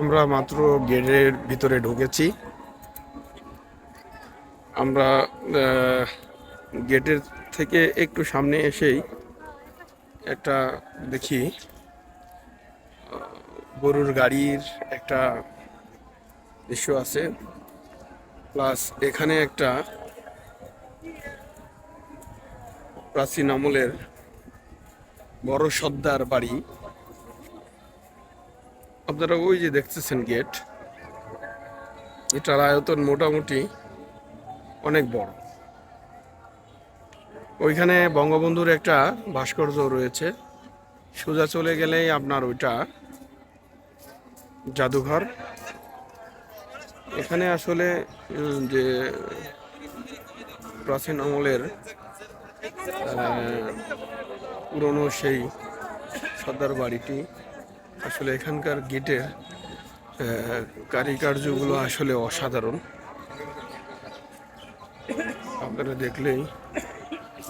আমরা মাত্র গেটের ভিতরে ঢুকেছি। আমরা গেটের থেকে একটু সামনে এসেই একটা দেখি গরুর গাড়ির একটা দৃশ্য আছে। প্লাস এখানে একটা প্রাচীন আমলের বড় সর্দার বাড়ি। আপনারা ওই যে দেখতেছেন গেট, এটার আয়তন মোটামুটি অনেক বড়। ওইখানে বঙ্গবন্ধুর একটা ভাস্কর্য রয়েছে, সোজা চলে গেলেই আপনার ওইটা জাদুঘর। এখানে আসলে যে প্রাচীন আমলের পুরনো সেই সর্দার বাড়িটি আসলে এখানকার গেটের কারিকার্যগুলো আসলে অসাধারণ। আপনারা দেখলেই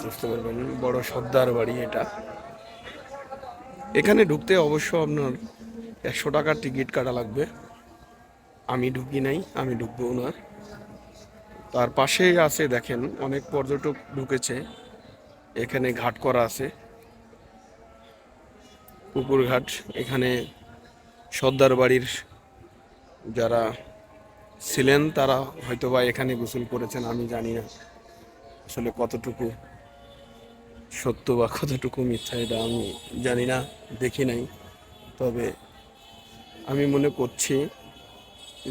বুঝতে পারবেন, বড় সর্দার বাড়ি এটা। এখানে ঢুকতে অবশ্য আপনার একশো টাকার টিকিট কাটা লাগবে। আমি ঢুকি নাই, আমি ঢুকবো না। তার পাশেই আছে, দেখেন, অনেক পর্যটক ঢুকেছে। এখানে ঘাট করা আছে। পুকুর ঘাট এখানে সর্দার বাড়ির যারা ছিলেন, তারা হয়তোবা এখানে গোসল করেছেন, আমি জানি না আসলে কতটুকু সত্য বা কতটুকু মিথ্যা, এটা আমি জানি না, দেখি নাই। তবে আমি মনে করছি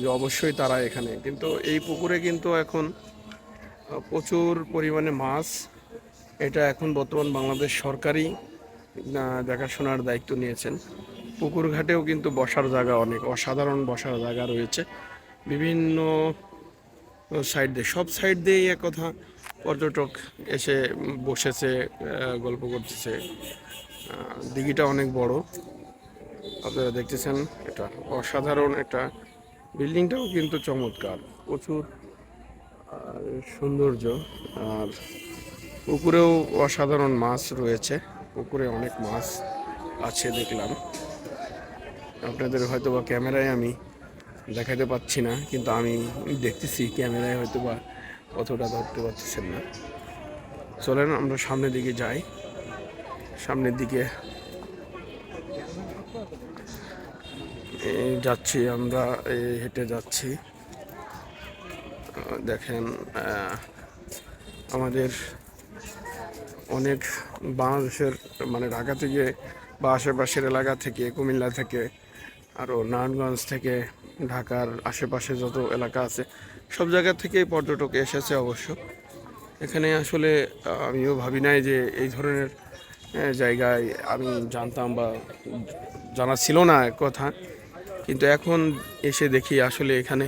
যে অবশ্যই তারা এখানে, কিন্তু এই পুকুরে কিন্তু এখন প্রচুর পরিমাণে মাছ, এটা এখন বর্তমান বাংলাদেশ সরকারি দেখাশোনার দায়িত্ব নিয়েছেন। পুকুর ঘাটেও কিন্তু বসার জায়গা অনেক, অসাধারণ বসার জায়গা রয়েছে। বিভিন্ন সাইড দিয়ে, সব সাইড দিয়েই এক কথা পর্যটক এসে বসেছে গল্প করতেছে। দিঘিটা অনেক বড়। আপনারা দেখতেছেন এটা অসাধারণ একটা বিল্ডিংটাও কিন্তু চমৎকার, প্রচুর সৌন্দর্য। আর পুকুরেও অসাধারণ মাছ রয়েছে। পুকুরে অনেক মাছ আছে দেখলাম। আপনাদের হয়তো বা ক্যামেরায় আমি দেখাতে পাচ্ছি না, কিন্তু আমি দেখতেছি ক্যামেরায় হয়তো বা অতটা ধরতে পারতেছেন না। চলেন আমরা সামনের দিকে যাই। সামনের দিকে যাচ্ছি আমরা হেঁটে যাচ্ছি। দেখেন আমাদের অনেক বাংলাদেশের মানে ঢাকা থেকে বা আশেপাশের এলাকা থেকে, কুমিল্লা থেকে আরও নারায়ণগঞ্জ থেকে, ঢাকার আশেপাশে যত এলাকা আছে, সব জায়গা থেকেই পর্যটক এসেছে অবশ্য। এখানে আসলে, আমিও ভাবি নাই যে এই ধরনের জায়গায় আমি জানতাম বা জানা ছিল না কথা, কিন্তু এখন এসে দেখি আসলে এখানে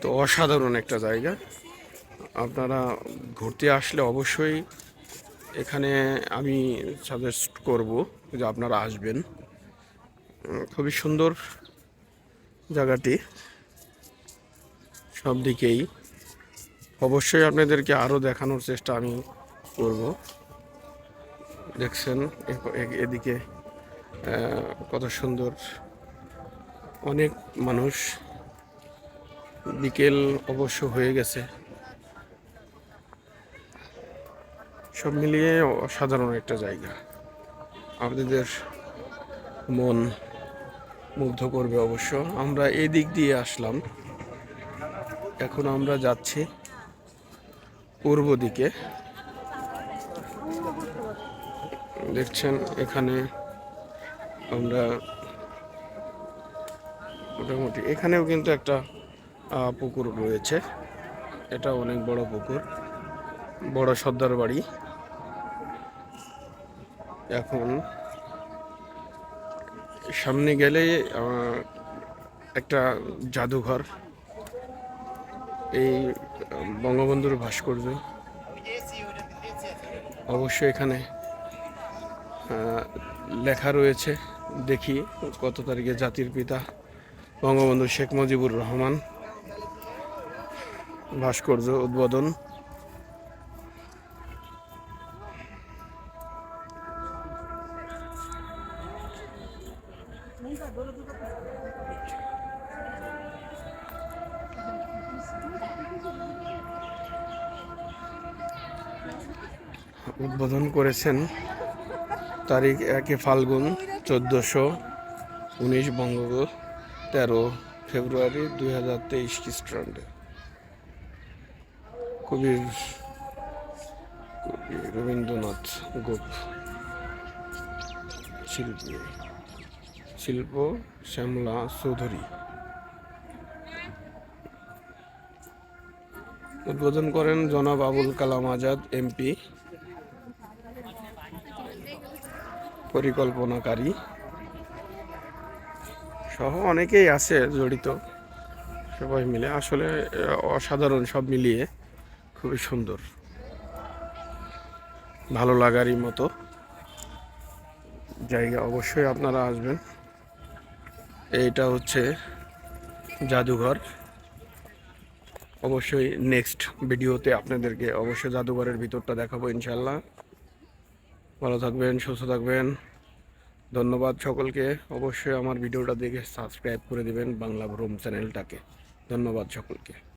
তো অসাধারণ একটা জায়গা। আপনারা ঘুরতে আসলে অবশ্যই এখানে আমি সাজেস্ট করব যে আপনারা আসবেন। খুবই সুন্দর জায়গাটি। সব দিকেই। অবশ্যই আপনাদেরকে আরও দেখানোর চেষ্টা আমি করব। দেখছেন এদিকে কত সুন্দর। অনেক মানুষ। বিকেল অবশ্য হয়ে গেছে। সব মিলিয়ে অসাধারণ একটা জায়গা। আপনাদের মন মুগ্ধ করবে অবশ্য। আমরা এই দিক দিয়ে আসলাম। এখন আমরা যাচ্ছি পূর্ব দিকে। দেখছেন, এখানে আমরা মোটামুটি এখানেও কিন্তু একটা পুকুর রয়েছে। এটা অনেক বড় পুকুর, বড় সর্দার বাড়ি। এখন সামনে গেলে একটা জাদুঘর। এই বঙ্গবন্ধুর ভাস্কর্য। অবশ্যই এখানে লেখা রয়েছে, দেখি কত তারিখে জাতির পিতা বঙ্গবন্ধু শেখ মুজিবুর রহমান ভাস্কর্য উদ্বোধন। উদ্বোধন করেছেন তারিখ একে ফাল্গুন চোদ্দোশো উনিশ বঙ্গ তেরো ফেব্রুয়ারি দুই হাজার তেইশ খ্রিস্টান্ডে কবির রবীন্দ্রনাথ গোপ শিল্পী। শিল্প শ্যামলা চৌধুরী। উদ্বোধন করেন জনাব আবুল কালাম আজাদ, এমপি। পরিকল্পনাকারী। সহ অনেকেই আছে জড়িত। সবাই মিলে। আসলে অসাধারণ সব মিলিয়ে খুবই সুন্দর। ভালো লাগারই মতো জায়গা। অবশ্যই আপনারা আসবেন। এইটা হচ্ছে জাদুঘর। অবশ্যই নেক্সট ভিডিওতে আপনাদেরকে অবশ্যই জাদুঘরের ভিতরটা দেখাবো ইনশাল্লাহ ভালো থাকবেন, সুস্থ থাকবেন। ধন্যবাদ সকলকে। অবশ্যই আমার ভিডিওটা দেখে সাবস্ক্রাইব করে দেবেন বাংলা ভ্রম চ্যানেলটাকে ধন্যবাদ সকলকে।